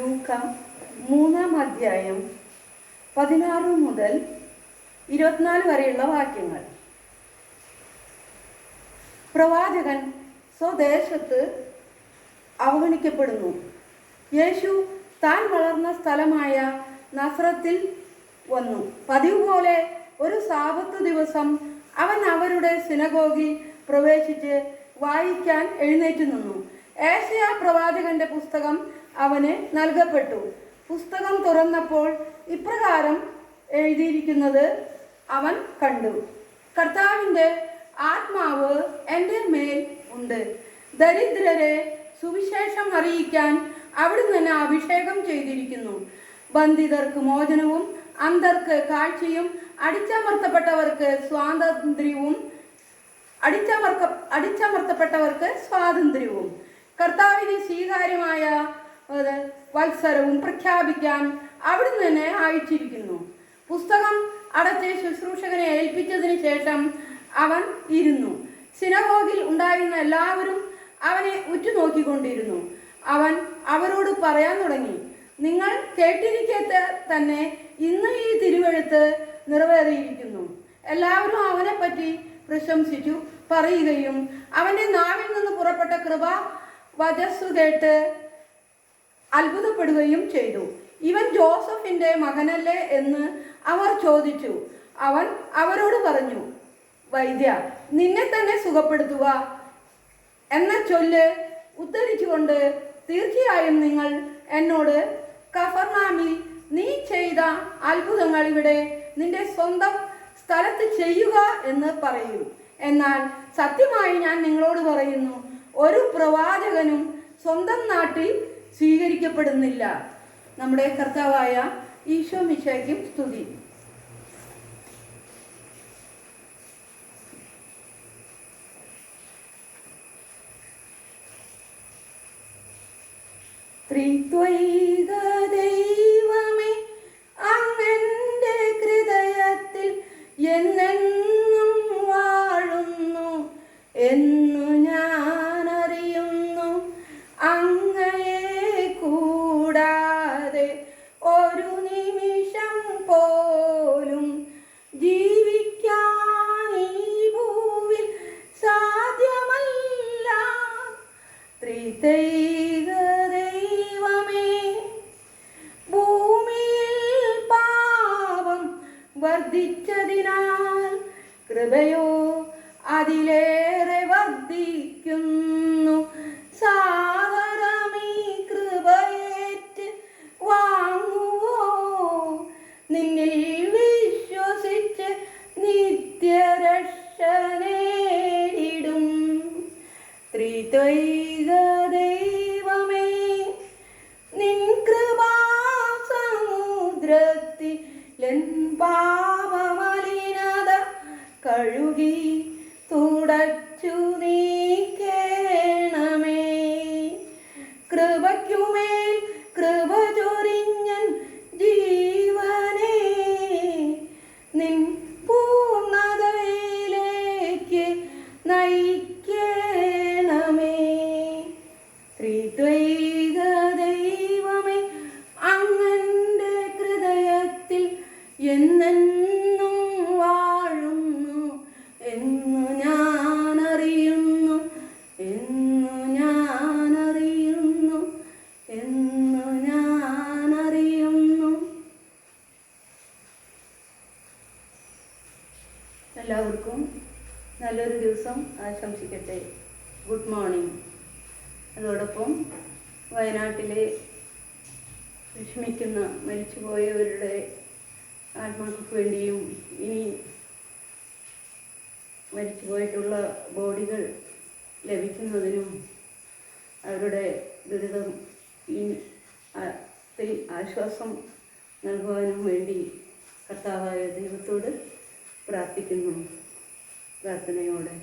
ലൂക്ക മൂന്നാം അധ്യായം പതിനാറ് മുതൽ ഇരുപത്തിനാല് വരെയുള്ള വാക്യങ്ങൾ. പ്രവാചകൻ സ്വദേശത്ത് അവഗണിക്കപ്പെടുന്നു. യേശു താൻ വളർന്ന സ്ഥലമായ നസ്രത്തിൽ വന്നു. പതിവ് പോലെ ഒരു സാപത്ത് ദിവസം അവൻ അവരുടെ സിനഗോഗിൽ പ്രവേശിച്ച് വായിക്കാൻ എഴുന്നേറ്റ് നിന്നു. ഏഷ്യ പ്രവാചകന്റെ പുസ്തകം അവന് നൽകപ്പെട്ടു. പുസ്തകം തുറന്നപ്പോൾ ഇപ്രകാരം എഴുതിയിരിക്കുന്നത് അവൻ കണ്ടു. കർത്താവിന്റെ ആത്മാവ് എന്റെ മേൽ ഉണ്ട്. ദരിദ്രരെ സുവിശേഷം അറിയിക്കാൻ അവിടുന്ന് എന്നെ അഭിഷേകം ചെയ്തിരിക്കുന്നു. ബന്ധിതർക്ക് മോചനവും അന്തർക്ക് കാഴ്ചയും അടിച്ചമർത്തപ്പെട്ടവർക്ക് സ്വാതന്ത്ര്യവും അടിച്ചമർക്ക അടിച്ചമർത്തപ്പെട്ടവർക്ക് സ്വാതന്ത്ര്യവും. കർത്താവിന് സ്വീകാര്യമായ ഒരു വത്സരവും പ്രഖ്യാപിക്കാൻ അവിടുന്ന് തന്നെ അയച്ചിരിക്കുന്നു. പുസ്തകം അടച്ച് ശുശ്രൂഷകനെ ഏൽപ്പിച്ചതിന് ശേഷം അവൻ ഇരുന്നു. സിനഗോഗിൽ ഉണ്ടായിരുന്ന എല്ലാവരും അവനെ ഉറ്റുനോക്കിക്കൊണ്ടിരുന്നു. അവൻ അവരോട് പറയാൻ തുടങ്ങി. നിങ്ങൾ കേട്ടിരിക്കത്ത് തന്നെ ഇന്ന് ഈ തിരുവെഴുത്ത് നിറവേറിയിരിക്കുന്നു. എല്ലാവരും അവനെ പറ്റി പ്രശംസിച്ചു പറയുകയും അവന്റെ നാവിൽ നിന്ന് പുറപ്പെട്ട കൃപ വജസ്സു കേട്ട് അത്ഭുതപ്പെടുകയും ചെയ്തു. ഇവൻ ജോസഫിന്റെ മകനല്ലേ എന്ന് അവർ ചോദിച്ചു. അവൻ അവരോട് പറഞ്ഞു വൈദ്യ നിന്നെ തന്നെ സുഖപ്പെടുത്തുക. എന്ന ചൊല്ല് ഉദ്ധരിച്ചുകൊണ്ട് തീർച്ചയായും നിങ്ങൾ എന്നോട് കഫർനാമിൽ നീ ചെയ്ത അത്ഭുതങ്ങൾ ഇവിടെ നിന്റെ സ്വന്തം സ്ഥലത്ത് ചെയ്യുക എന്ന് പറയും. എന്നാൽ സത്യമായി ഞാൻ നിങ്ങളോട് പറയുന്നു ഒരു പ്രവാചകനും സ്വന്തം നാട്ടിൽ സ്വീകരിക്കപ്പെടുന്നില്ല. നമ്മുടെ കർത്താവായ ഈശോ മിശയ്ക്കും സ്തുതി. ത്രിത്വൈക വർദ്ധിച്ചതിനാൽ കൃപയോ അതിലേറെ വർദ്ധിക്കുന്നു. തുടച്ചു നീക്കേണമേ നല്ലൊരു ദിവസം ആശംസിക്കട്ടെ. ഗുഡ് മോർണിംഗ് അതോടൊപ്പം വയനാട്ടിലെ വിഷമിക്കുന്ന മരിച്ചുപോയവരുടെ ആത്മാക്കൾക്ക് വേണ്ടിയും ഇനി മരിച്ചുപോയിട്ടുള്ള ബോഡികൾ ലഭിക്കുന്നതിനും അവരുടെ ദുരിതം ഈ ആശ്വാസം നൽകുവാനും വേണ്ടി കർത്താവായ ദൈവത്തോട് പ്രാർത്ഥിക്കുന്നു. പ്രാർത്ഥനയോടെ.